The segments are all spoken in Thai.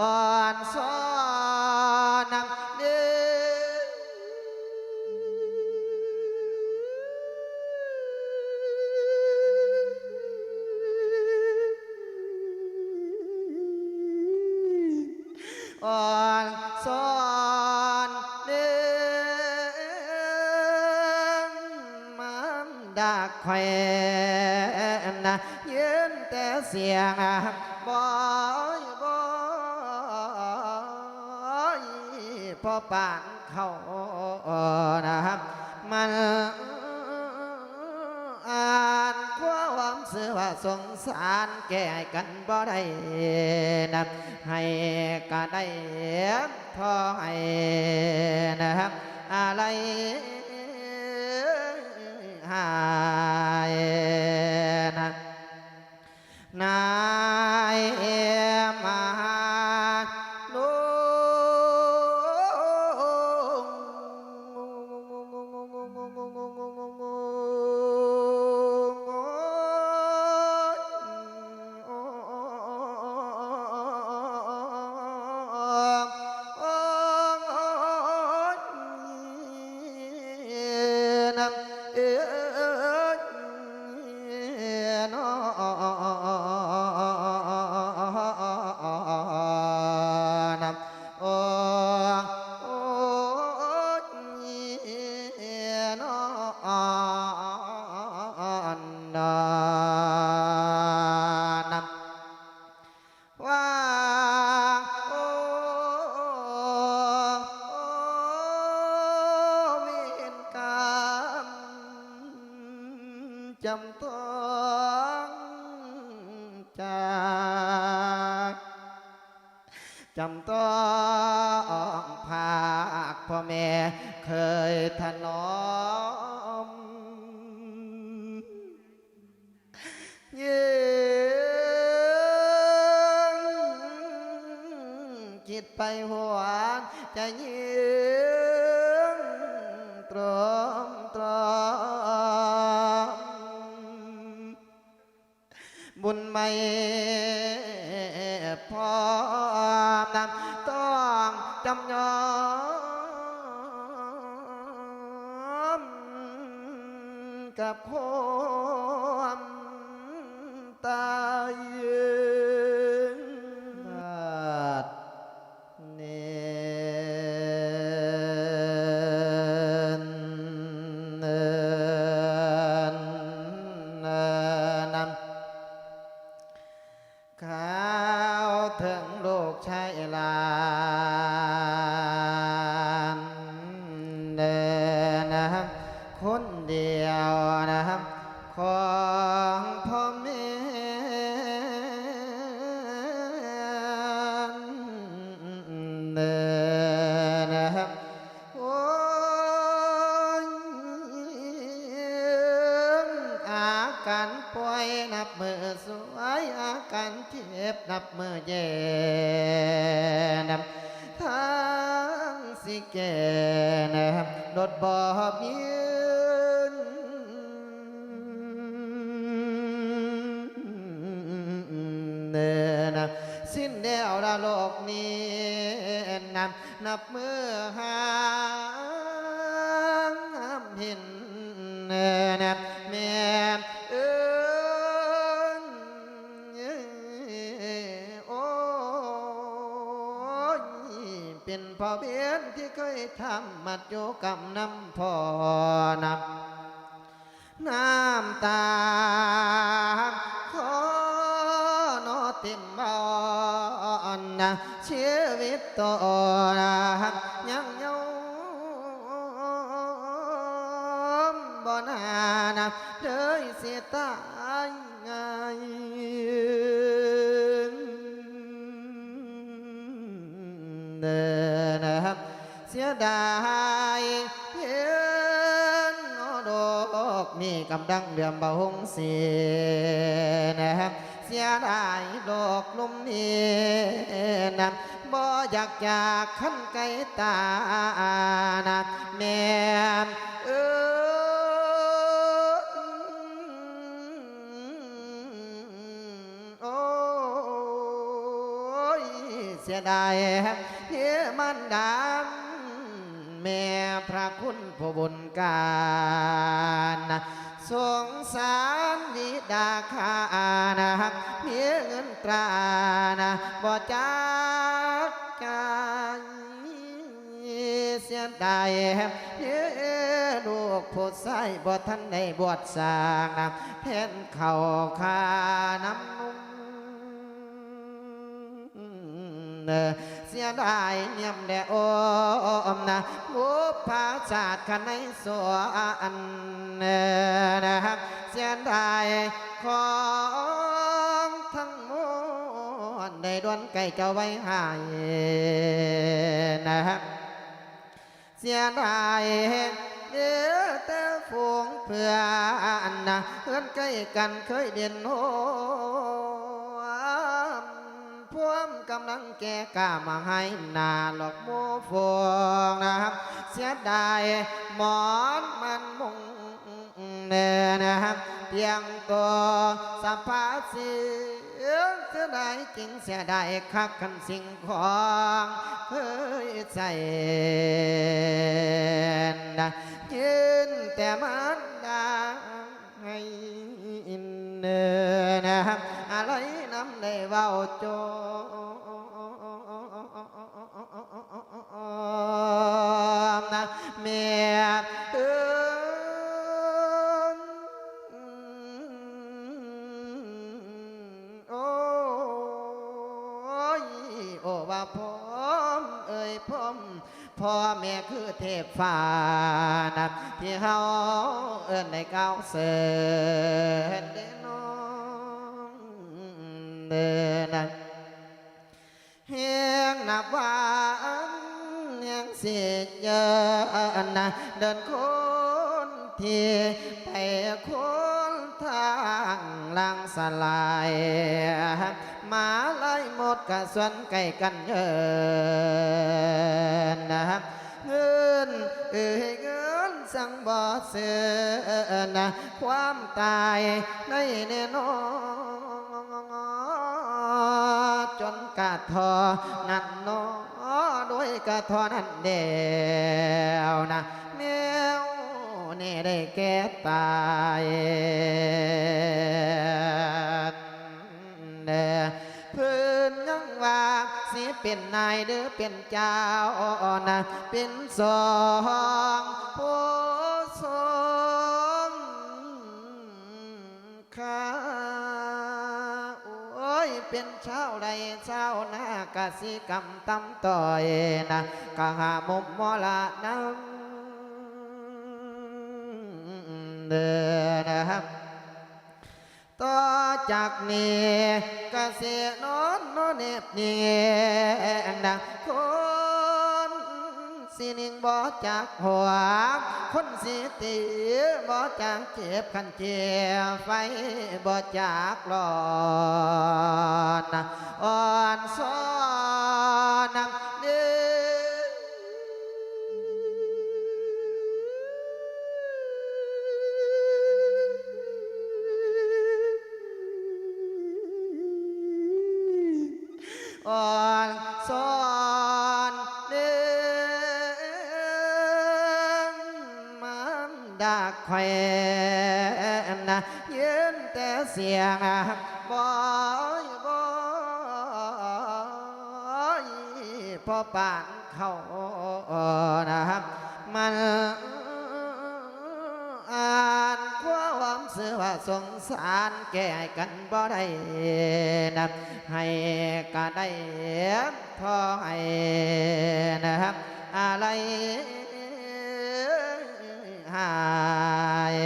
อ่อนซ้อ พอปานเขานะครับมันอ่านความเสื่อว่าสงสารแก่กันบ่ได้นะให้ก็ได้พอให้นะครับอะไรหายนะนา จำต้องภาคพ่อแม่เคยถนอมเยืนจิตไปหัวจะยื ข้าวถึงลูกชายลา อาการเจ็บนับเมื่อแย่นับทางสิแก่นะครับรถบอบยืนเดินสิ้นเดียวละโลกนี้นับนับมือหางเห็นเดิน เป็นพ่อเบี้ยนที่เคยทำมัดโยกำน้ำพอนำน้ำตาขอนอติมบอนนะชีวิตตัวนะ เสียดายเห็นอดอกมีกำดังเดือมเบาหงเสียนะครับเสียดายดอกลุ่มนี้นะบ่อยากจากขั้นไกลตานะแม่เออโอ้ยเสียดายเฮียมันดาม แม่พระคุณผู้บุญการสงสารนิดาคานะเพียเงินตรานะบ่จักใจเสียดายเฮียลูกผู้ใส่บ่ทันได้บวชสร้างนะแทนเขาคา เสียดายเนียมแดโอมนะบุพภาศาตร์ขันในสวนนะครับเสียดายของทั้งมวลได้ดวนไก่เจ้าไว้หายนะครับเสียดายเดือแต่ฝูงเพื่อนนะเพื่อนใกล้กันเคยเด่นโหมพว กำลังแก่ก้ามาให้นาหลอกโมฟงนะครับ เสียดายหมอนมันมุงเนนะครับเพียงตัวสัพพเสียงเสียดายจริงเสียดายคักกันสิ่งของเคยใส่นะยืนแต่มันดาให้เนนะครับอะไรน้ำในเว้าโจ เก้าวเสินเด้อน้องเด้อนเฮียงนับวันเฮียงเสียเยอะนะเดินคนที่ไปคนทางลังสลายมาไล่หมดกะสวนไก่กันเยินนะเงินเอ้ย สั่งบ่เสือนะความตายในแน่นอนจนกะทอนั่นนอด้วยกะทอนั่นเดียวนะแนวนี่ได้แก่ตายเดพื้นยังว่าสิเป็นนายหรือเป็นเจ้านะเป็นสอง ผู้ทรงข้าโอ้ยเป็นชาไรชานากสิกรรมตำต่อยนะกะหามุมมอละน้ำเดินนะครับต่อจากนี้กเสียนอนนอนเนบเนียงดังคน สิหนิ่งบ่จากหัว คนสิตีบ่จากเจ็บขันเจียไฟบ่จากหลอนอ่อนซ้อน นนะยืนแต่เสียงบอยบอยพอปานเขานะครับมันอ่านความเสือว่าสงสารแก่กันบ่ได้นะให้ก็ได้พอให้นะครับอะไรหาย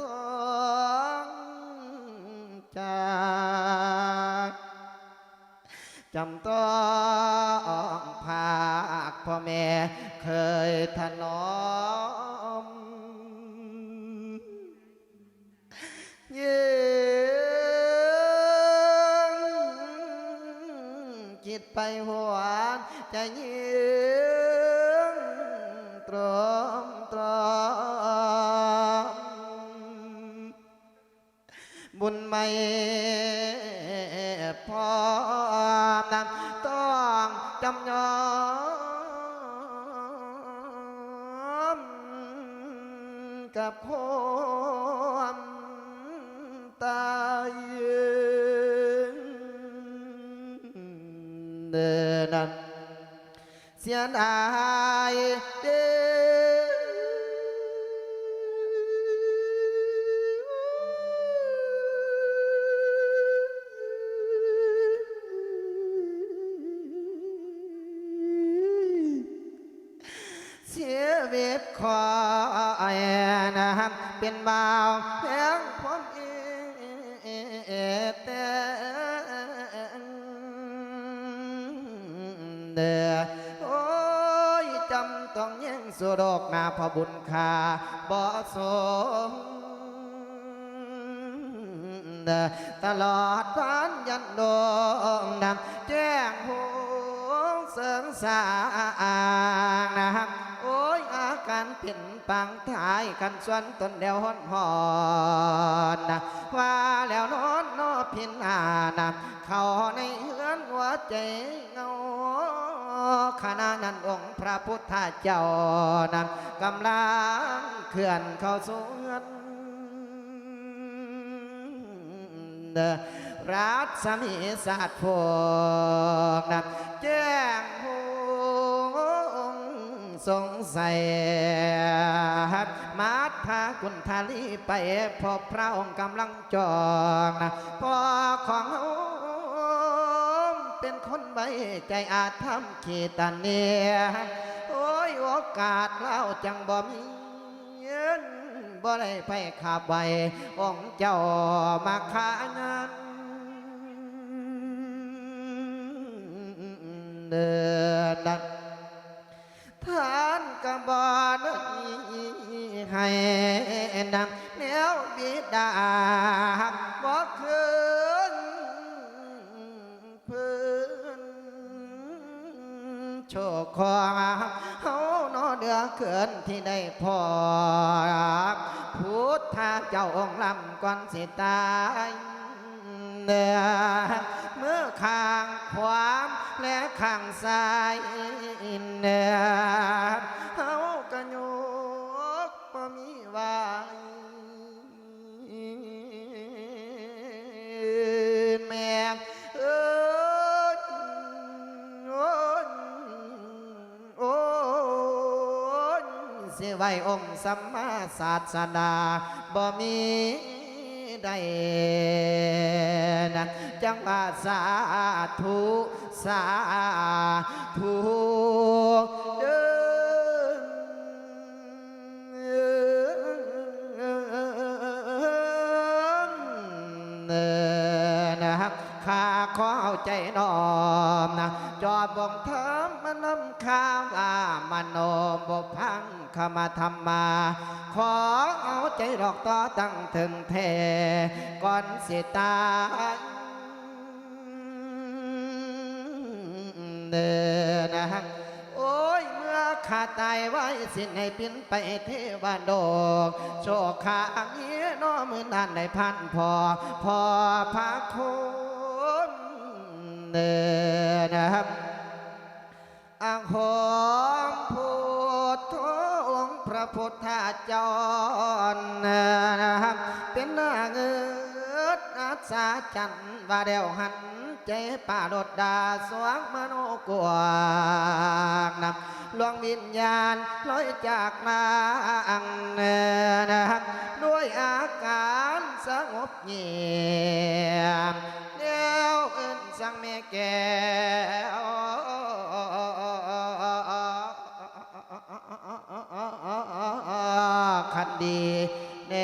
ต้องจากจำต้องภาคพ่อแม่เคยถนอมยืงคิดไปหัวใจยื บุญไม่พอนั้นต้องจำยอมกับความตายเดินนั้นเสียดาย คอยนะเป็นบ่าวเพียงผมเองแต่เด้อโอ้ยจำต้องยังสุดอกนาพบุญคาบ่สมตลอดพันยันดงดำแจ้งหูเสริงสางนะครับ การเปลี่ยนปังทายกันส่วนตนเดียวหอนหอนว่าแล้วนอนนอพินอานะเข้าในเฮือนหัวใจเงาขณะนั้นองค์พระพุทธเจ้านั้นกำลังเคลื่อนเข้าสู่เฮือนรัศมีศาสตร์พวกนั้นแจ้งหู สงสัยมาทากุณทาลีไปพบพระองค์กำลังจองพอของเขาเป็นคนใบใจอาจทำขีตันเนียโอ้ยโอกาสเล่าจังบ่มีบ่ได้ไปขับใบองเจ้ามาขางานเดินดัน ทานกบอนให้นำแนวบิดาบ่คืนพื้นโชคความเฮาเนอเดือเขินที่ได้พอพุทธาเจ้าองค์ลำก่อนสิตาย เนื้อมือข้างขวาและข้างซ้ายเนื้อเฮากระโยกบ่มีวายแม่เอ้ยโอ้ยโอ้ยสิไว้องค์สัมมาศาสดาบ่มี ใดนั้นจังว่าสาธุสาธุเด้อนะครับข้าขอเอาใจน้อมนะจอดบ่งเทิมมานำข้าวว่ามโนบพังขมาธรรมา ขอเอาใจดอกต่อตั้งถึงเทก่อนเสิตายเดินนะฮะโอ้ยเมื่อข้าตายไว้สิ้นให้ปินไปเทวดกโชคขาเมียน้อมือนั่นได้พันพอ พอพระคุณเดินนะครับอังหอ พระพุทธเจ้านะครับเป็นนาเงือดอาสาจันทร์ว่าเดวหันใจป่าโดดดาสวงมโนกวางนำลวงวิญญาณลอยจากมางเนนะครับด้วยอาการสงบเงียบเดียวเอินสังเมแก้ว ดีเน